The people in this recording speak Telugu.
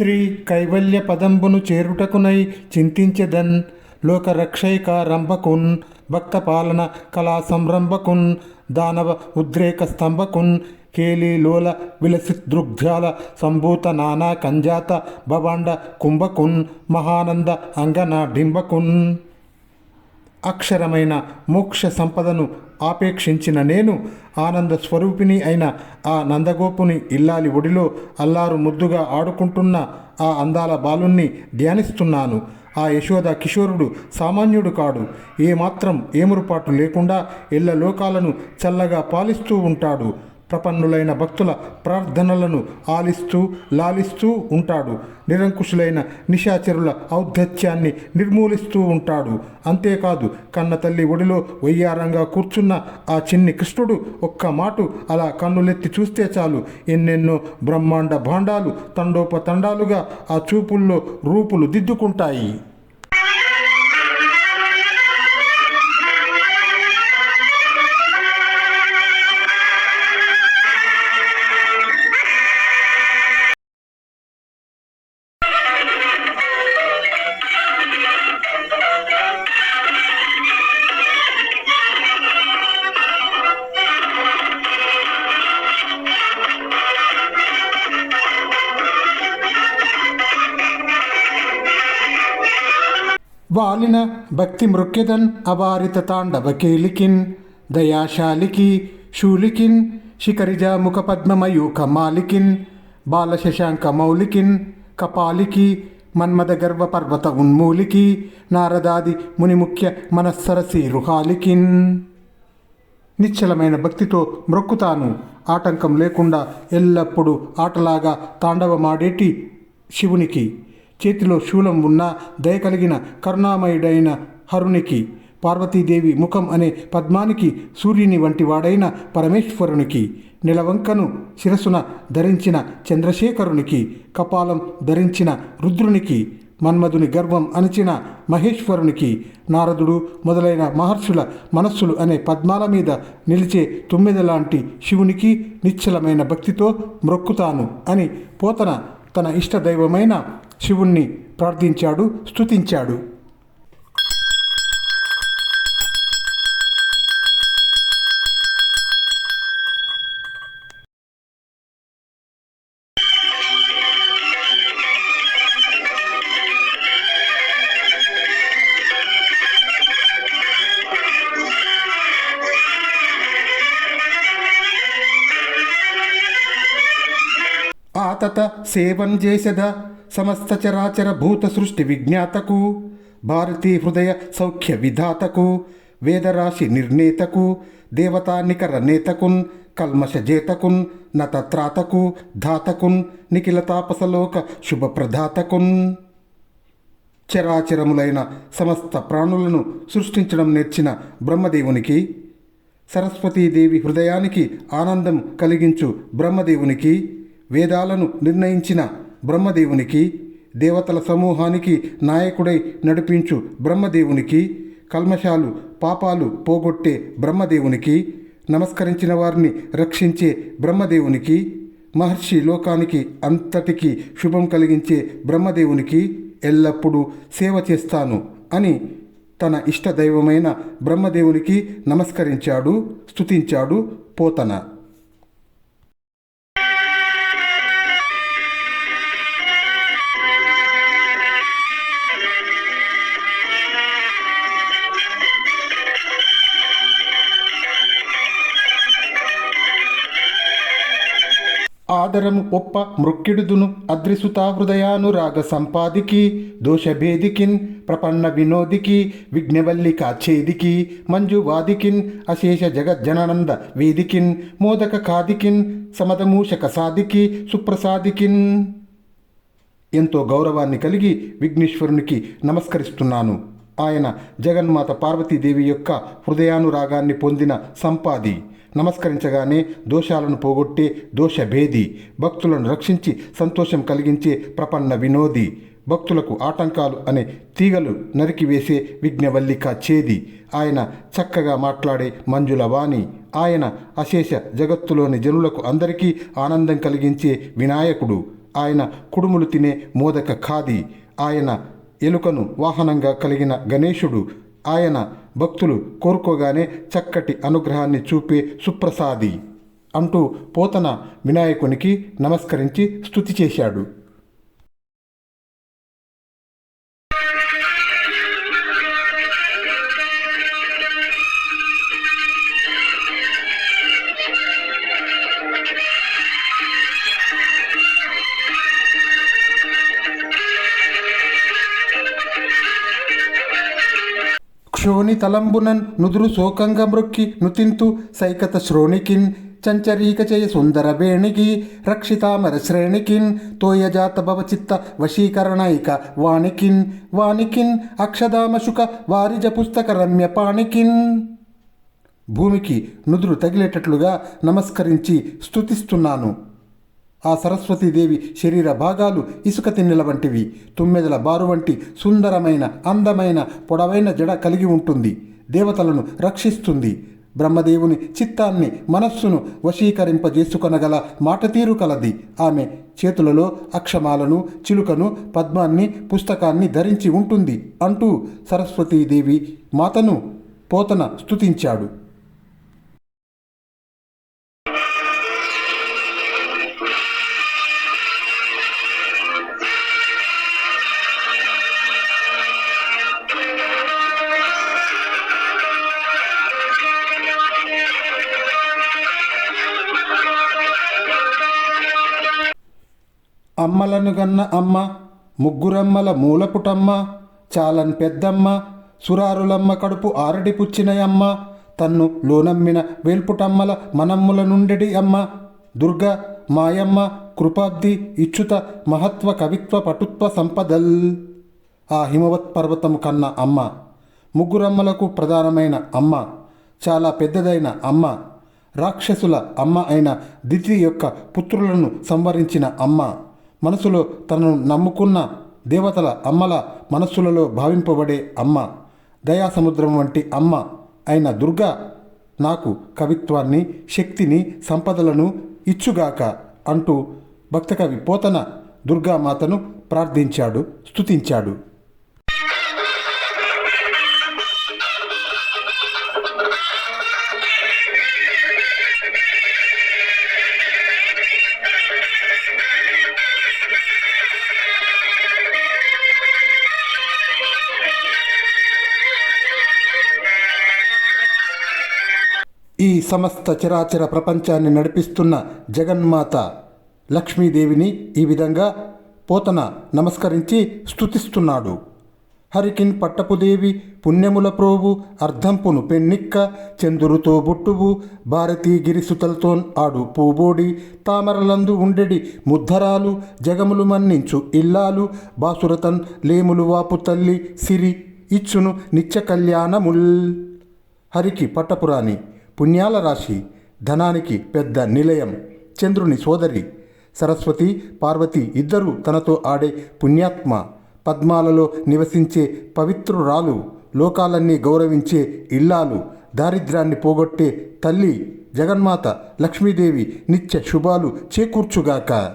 శ్రీ కైవల్య పదంబును చేరుటకునై చింతించెదన్ లోకరక్షైక రంభకున్ భక్త పాలన కళా సంరంభకున్ దానవ ఉద్రేక స్తంభకున్ కేలీలోల విలసిదృగ్ధ్యాల సంభూత నానా కంజాత భవాండ కుంభకున్ మహానంద అంగన డింబకున్ అక్షరమైన మోక్ష సంపదను ఆపేక్షించిన నేను ఆనంద స్వరూపిణి అయిన ఆ నందగోపుని ఇల్లాలి ఒడిలో అల్లారు ముద్దుగా ఆడుకుంటున్న ఆ అందాల బాలుణ్ణి ధ్యానిస్తున్నాను. ఆ యశోద కిషోరుడు సామాన్యుడు కాడు. ఏమాత్రం ఏమురుపాటు లేకుండా ఇళ్ళ లోకాలను చల్లగా పాలిస్తూ ఉంటాడు. ప్రపన్నులైన భక్తుల ప్రార్థనలను ఆలిస్తూ లాలిస్తూ ఉంటాడు. నిరంకుశులైన నిశాచరుల ఔద్ధత్యాన్ని నిర్మూలిస్తూ ఉంటాడు. అంతేకాదు కన్న తల్లి ఒడిలో వయ్యారంగా కూర్చున్న ఆ చిన్ని కృష్ణుడు ఒక్క మాటు అలా కన్నులెత్తి చూస్తే చాలు. ఎన్నెన్నో బ్రహ్మాండ భాండాలు తండోపతండాలుగా ఆ చూపుల్లో రూపులు దిద్దుకుంటాయి. వాలిన భక్తి మృక్యదన్ అవారిత తాండవకేలికిన్ దయాశాలికి శూలికిన్ శిఖరిజా ముఖ పద్మమయూఖ మాలికిన్ బాల మౌలికిన్ కపాలికి మన్మద గర్వ పర్వత ఉన్మూలికి నారదాది మునిముఖ్య మనస్సరసి రుహాలికిన్. నిశ్చలమైన భక్తితో మ్రొక్కుతాను ఆటంకం లేకుండా ఎల్లప్పుడూ ఆటలాగా తాండవమాడేటి శివునికి. చేతిలో శూలం ఉన్న దయ కలిగిన కరుణామయుడైన హరునికి పార్వతీదేవి ముఖం అనే పద్మానికి సూర్యుని వంటి వాడైన పరమేశ్వరునికి నిలవంకను శిరస్సున ధరించిన చంద్రశేఖరునికి కపాలం ధరించిన రుద్రునికి మన్మధుని గర్వం అణచిన మహేశ్వరునికి నారదుడు మొదలైన మహర్షుల మనస్సులు అనే పద్మాల మీద నిలిచే తొమ్మిది లాంటి శివునికి నిశ్చలమైన భక్తితో మ్రొక్కుతాను అని పోతన తన ఇష్టదైవమైన శివుణ్ణి ప్రార్థించాడు స్తుతించాడు. ఆతత సేవం చేసెద సమస్త చరాచర భూత సృష్టి విజ్ఞాతకు భారతీ హృదయ సౌఖ్య విధాతకు వేదరాశి నిర్ణేతకు దేవతానికర నేతకున్ కల్మషజేతకున్ నతత్రాతకు ధాతకున్ నిఖిల తాపసలోక శుభప్రదాతకున్ చరాచరములైన సమస్త ప్రాణులను సృష్టించడం నేర్చిన బ్రహ్మదేవునికి సరస్వతీదేవి హృదయానికి ఆనందం కలిగించు బ్రహ్మదేవునికి వేదాలను నిర్ణయించిన బ్రహ్మదేవునికి దేవతల సమూహానికి నాయకుడై నడిపించు బ్రహ్మదేవునికి కల్మషాలు పాపాలు పోగొట్టే బ్రహ్మదేవునికి నమస్కరించిన వారిని రక్షించే బ్రహ్మదేవునికి మహర్షి లోకానికి అంతటికి శుభం కలిగించే బ్రహ్మదేవునికి ఎల్లప్పుడూ సేవ చేస్తాను అని తన ఇష్టదైవమైన బ్రహ్మదేవునికి నమస్కరించాడు స్తుతించాడు పోతన. ఆదరము ఒప్ప మృక్కిడుదును అద్రిసుతా హృదయానురాగ సంపాదికి దోషభేదికిన్ ప్రపన్న వినోదికి విఘ్నవల్లికా ఛేదికి మంజువాదికిన్ అశేష జగజ్జనానంద వేదికిన్ మోదక కాదికిన్ సమదమూషక సాదికి సుప్రసాదికిన్. ఎంతో గౌరవాన్ని కలిగి విఘ్నేశ్వరునికి నమస్కరిస్తున్నాను. ఆయన జగన్మాత పార్వతీదేవి యొక్క హృదయానురాగాన్ని పొందిన సంపాది. నమస్కరించగానే దోషాలను పోగొట్టే దోషభేది భక్తులను రక్షించి సంతోషం కలిగించే ప్రపన్న వినోది. భక్తులకు ఆటంకాలు అనే తీగలు నరికివేసే విఘ్నవల్లిక చేది. ఆయన చక్కగా మాట్లాడే మంజుల వాణి. ఆయన అశేష జగత్తులోని జనులకు అందరికీ ఆనందం కలిగించే వినాయకుడు. ఆయన కుడుములు తినే మోదక ఖాది. ఆయన ఎలుకను వాహనంగా కలిగిన గణేశుడు. ఆయన భక్తులు కోరుకోగానే చక్కటి అనుగ్రహాన్ని చూపే సుప్రసాది అంటూ పోతన వినాయకునికి నమస్కరించి స్తుతి చేశాడు. శ్రోణి తలంబునన్ నుదురు శోకంగ మృక్కి నుతింతు సైకత శ్రోణికిన్ చంచరీక చేయ సుందర వేణికి రక్షితామర శ్రేణికిన్ తోయజాత భవ చిత్త వశీకరణైక వాణికిన్ వాణికిన్ అక్షదామశుక వారిజ పుస్తక రమ్య పాణికిన్. భూమికి నుదురు తగిలేటట్లుగా నమస్కరించి స్తుతిస్తున్నాను. ఆ సరస్వతీదేవి శరీర భాగాలు ఇసుక తిన్నెల వంటివి. తుమ్మెదల బారు వంటి సుందరమైన అందమైన పొడవైన జడ కలిగి ఉంటుంది. దేవతలను రక్షిస్తుంది. బ్రహ్మదేవుని చిత్తాన్ని మనస్సును వశీకరింపజేసుకొనగల మాటతీరు కలది. ఆమె చేతులలో అక్షమాలను చిలుకను పద్మాన్ని పుస్తకాన్ని ధరించి ఉంటుంది. అంటూ సరస్వతీదేవి మాతను పోతన స్తుతించాడు. అమ్మలను గన్న అమ్మ ముగ్గురమ్మల మూలపుటమ్మ చాలన్ పెద్దమ్మ సురారులమ్మ కడుపు ఆరడి పుచ్చినయమ్మ తన్ను లోనమ్మిన వేల్పుటమ్మల మనమ్ముల నుండెడి అమ్మ దుర్గ మాయమ్మ కృపాబ్ది ఇచ్చుత మహత్వ కవిత్వ పటుత్వ సంపదల్. ఆ హిమవత్ పర్వతము కన్న అమ్మ ముగ్గురమ్మలకు ప్రధానమైన అమ్మ చాలా పెద్దదైన అమ్మ రాక్షసుల అమ్మ అయిన దితి యొక్క పుత్రులను సంవరించిన అమ్మ. మనసులో తనను నమ్ముకున్న దేవతల అమ్మల మనస్సులలో భావింపబడే అమ్మ దయాసముద్రం వంటి అమ్మ అయిన దుర్గా నాకు కవిత్వాన్ని శక్తిని సంపదలను ఇచ్చుగాక అంటూ భక్తకవి పోతన దుర్గామాతను ప్రార్థించాడు స్తుతించాడు. ఈ సమస్త చరాచర ప్రపంచాన్ని నడిపిస్తున్న జగన్మాత లక్ష్మీదేవిని ఈ విధంగా పోతన నమస్కరించి స్తుతిస్తున్నాడు. హరికిన్ పట్టపుదేవి పుణ్యముల ప్రోవు అర్ధంపును పెన్నిక్క చందురుతో బుట్టువు భారతీ గిరిసుతలతోన్ ఆడు పూబోడి తామరలందు ఉండెడి ముద్దరాలు జగములు మన్నించు ఇల్లాలు బాసురతన్ లేములు వాపు తల్లి సిరి ఇచ్చును నిత్య కళ్యాణముల్. హరికి పట్టపురాణి పుణ్యాల రాశి ధనానికి పెద్ద నిలయం. చంద్రుని సోదరి సరస్వతి పార్వతి ఇద్దరూ తనతో ఆడే పుణ్యాత్మ. పద్మాలలో నివసించే పవిత్రురాలు లోకాలన్నీ గౌరవించే ఇల్లాలు. దారిద్ర్యాన్ని పోగొట్టే తల్లి జగన్మాత లక్ష్మీదేవి నిత్య శుభాలు చేకూర్చుగాక.